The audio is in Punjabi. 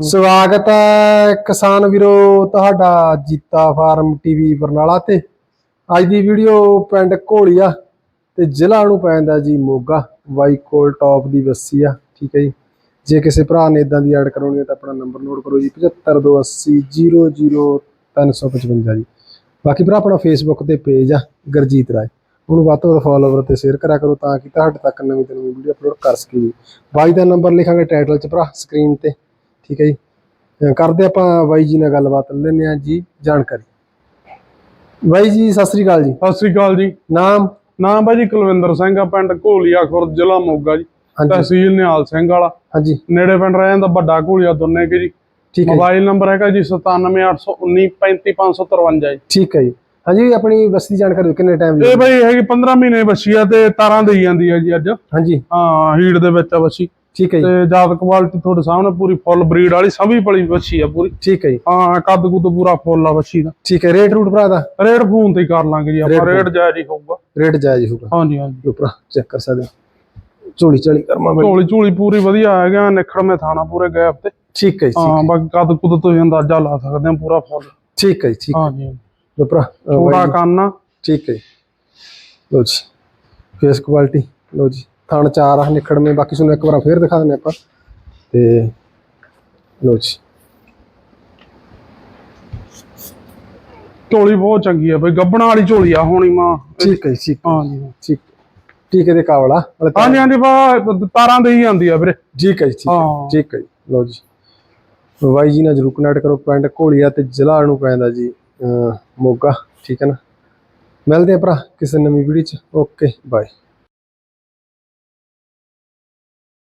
ਸਵਾਗਤ ਹੈ ਕਿਸਾਨ ਵੀਰੋ ਤੁਹਾਡਾ ਜੀਤਾ ਫਾਰਮ ਟੀਵੀ ਬਰਨਾਲਾ ਤੇ। ਅੱਜ ਦੀ ਵੀਡੀਓ ਪਿੰਡ ਘੋਲੀਆ ਤੇ ਜ਼ਿਲ੍ਹਾ ਨੂੰ ਪੈਂਦਾ ਜੀ ਮੋਗਾ। ਬਾਈ ਕੋਲ ਟੌਪ ਦੀ ਬੱਸੀ ਆ, ਠੀਕ ਹੈ ਜੀ। ਜੇ ਕਿਸੇ ਭਰਾ ਨੇ ਇਦਾਂ ਦੀ ਐਡ ਕਰਾਉਣੀ ਹੈ ਤਾਂ ਆਪਣਾ ਨੰਬਰ ਨੋਟ ਕਰੋ ਜੀ 7528000355 ਜੀ। ਬਾਕੀ ਭਰਾ, ਆਪਣਾ ਫੇਸਬੁੱਕ ਤੇ ਪੇਜ ਆ, ਗਰਜੀਤ ਰਾਏ। ਉਹਨੂੰ ਵੱਧ ਤੋਂ ਵੱਧ ਫਾਲੋਵਰ ਤੇ ਸ਼ੇਅਰ ਕਰਿਆ ਕਰੋ ਤਾਂ ਕਿ ਤੁਹਾਡੇ ਤੱਕ ਨਵੀਂ ਤੋਂ ਨਵੀਂ ਵੀਡੀਓ ਅਪਲੋਡ ਕਰ ਸਕੀਏ ਜੀ। ਬਾਈ ਦਾ ਨੰਬਰ ਲਿਖਾਂਗੇ ਟਾਈਟਲ 'ਚ ਭਰਾ ਸਕਰੀਨ ਤੇ। ਠੀਕ ਹੈ ਜੀ। ਕਰਦੇ ਆਪਾਂ ਬਾਈ ਜੀ ਨਾਲ ਗੱਲਬਾਤ ਲੈਂਦੇ ਆ ਜੀ ਜਾਣਕਾਰੀ। ਬਾਈ ਜੀ ਸਤਿ ਸ੍ਰੀ ਅਕਾਲ ਜੀ। ਸਤਿ ਸ੍ਰੀ ਅਕਾਲ ਜੀ। ਨਾਮ? ਨਾਮ ਭਾਜੀ ਕੁਲਵਿੰਦਰ ਸਿੰਘ ਆ ਪਿੰਡ ਘੋਲੀਆ ਖੁਰਦ ਜ਼ਿਲ੍ਹਾ ਮੋਗਾ ਜੀ। ਤਹਿਸੀਲ ਨਿਹਾਲ ਸਿੰਘ ਵਾਲਾ। ਹਾਂਜੀ। ਨੇੜੇ ਪਿੰਡ ਰਹਿ ਜਾਂਦਾ ਵੱਡਾ ਘੋਲੀਆ ਦੋਨੇ ਕੇ ਜੀ। ਠੀਕ ਹੈ ਜੀ, ਮੋਬਾਈਲ ਨੰਬਰ ਹੈਗਾ ਜੀ 9781935553 ਜੀ। ਠੀਕ ਹੈ ਜੀ। ਹਾਂਜੀ ਆਪਣੀ ਬੱਸ ਦੀ ਜਾਣਕਾਰੀ ਕਿੰਨੇ ਟਾਈਮ ਇਹ ਭਾਈ ਹੈਗੀ 15 ਮਹੀਨੇ ਬੱਚੀ ਆ ਤੇ ਤਾਰਾਂ ਦੇਈ ਜਾਂਦੀ ਆ ਜੀ ਅੱਜ। ਹਾਂਜੀ। ਹਾਂ ਹੀਟ ਦੇ ਵਿੱਚ ਆ ਬੱਚੀ ਠੀਕ ਹੈ ਜੀ। ਤੇ ਜਾਤ ਕੁਆਲਿਟੀ ਤੁਹਾਡੇ ਸਾਹਮਣੇ ਪੂਰੀ ਫੁੱਲ ਬਰੀਡ ਵਾਲੀ ਸਭੀ ਪਲੀ ਬੱਚੀ ਆ ਪੂਰੀ। ਠੀਕ ਹੈ ਜੀ। ਹਾਂ ਕੱਦ ਕੁੱਦ ਪੂਰਾ ਫੁੱਲ ਆ ਬੱਚੀ ਦਾ। ਠੀਕ ਹੈ ਰੇਟ ਰੂਟ ਭਰਾ ਦਾ? ਰੇਟ ਫੋਨ ਤੇ ਹੀ ਕਰ ਲਾਂਗੇ ਜੀ ਆਪਾਂ ਰੇਟ ਜਾਇਜ਼ ਹੀ ਹੋਊਗਾ। ਰੇਟ ਜਾਇਜ਼ ਹੋਊਗਾ। ਹਾਂਜੀ ਹਾਂਜੀ। ਉਪਰ ਚੈੱਕ ਕਰ ਸਕਦੇ ਹੋ। ਝੋਲੀ ਝਾਲੀ ਕਰਮਾ ਮਿਲ ਝੋਲੀ ਝੋਲੀ ਪੂਰੀ ਵਧੀਆ ਹੈਗਾ ਨਿਖੜ ਮੇ ਥਾਣਾ ਪੂਰੇ ਗੈਪ ਤੇ। ਠੀਕ ਹੈ ਜੀ ਹਾਂ ਬਾਕੀ ਕੱਦ ਕੁੱਦ ਤੋਂ ਅੰਦਾਜ਼ਾ ਲਾ ਸਕਦੇ ਆ ਪੂਰਾ ਫੁੱਲ। ਠੀਕ ਹੈ ਜੀ ਠੀਕ ਹਾਂਜੀ ਉਪਰ ਛੋਟਾ ਕੰਨ। ਆ ਠੀਕ ਹੈ। ਲਓ ਜੀ ਫੇਸ ਕੁਆਲਿਟੀ ਲਓ ਜੀ। ਥਣ ਚਾਰ ਆ ਨਿਖੜ ਮੇ ਬਾਕੀ ਤੁਹਾਨੂੰ ਇੱਕ ਵਾਰ ਫੇਰ ਦਿਖਾ ਦਿੰਦੇ ਆਪਾਂ। ਤੇ ਲਓ ਜੀ। ਝੋਲੀ ਬਹੁਤ ਚੰਗੀ ਆ ਬਈ ਗੱਬਣਾ ਵਾਲੀ ਝੋਲੀ ਆ ਹੋਣੀ ਮਾਂ। ਠੀਕ ਹੈ ਜੀ ਠੀਕ ਹਾਂਜੀ। ਠੀਕ। ਠੀਕ ਹੈ ਦੇ ਕਾਵਲਾ ਵਾਲੇ ਤਾਂ- ਹਾਂਜੀ ਹਾਂਜੀ ਬਾ ਤਾਰਾਂ ਦੇ ਹੀ ਆਂਦੀ ਆ ਵੀਰੇ। ਠੀਕ ਹੈ ਜੀ ਠੀਕ ਹੈ। ਹਾਂ। ਠੀਕ ਹੈ ਜੀ ਲਓ ਜੀ। ਬਾਈ ਜੀ ਨਾਲ ਜਰੂਰ ਕਨੈਕਟ ਕਰੋ ਪਿੰਡ ਘੋਲੀਆ ਤੇ ਜ਼ਿਲ੍ਹਾ ਨੂੰ ਪੈਂਦਾ ਜੀ ਮੋਗਾ ਠੀਕ ਹੈ ਨਾ। ਮਿਲਦੇ ਆ ਭਰਾ ਕਿਸੇ ਨਵੀਂ ਵੀਡੀਓ ਚ। Okay bye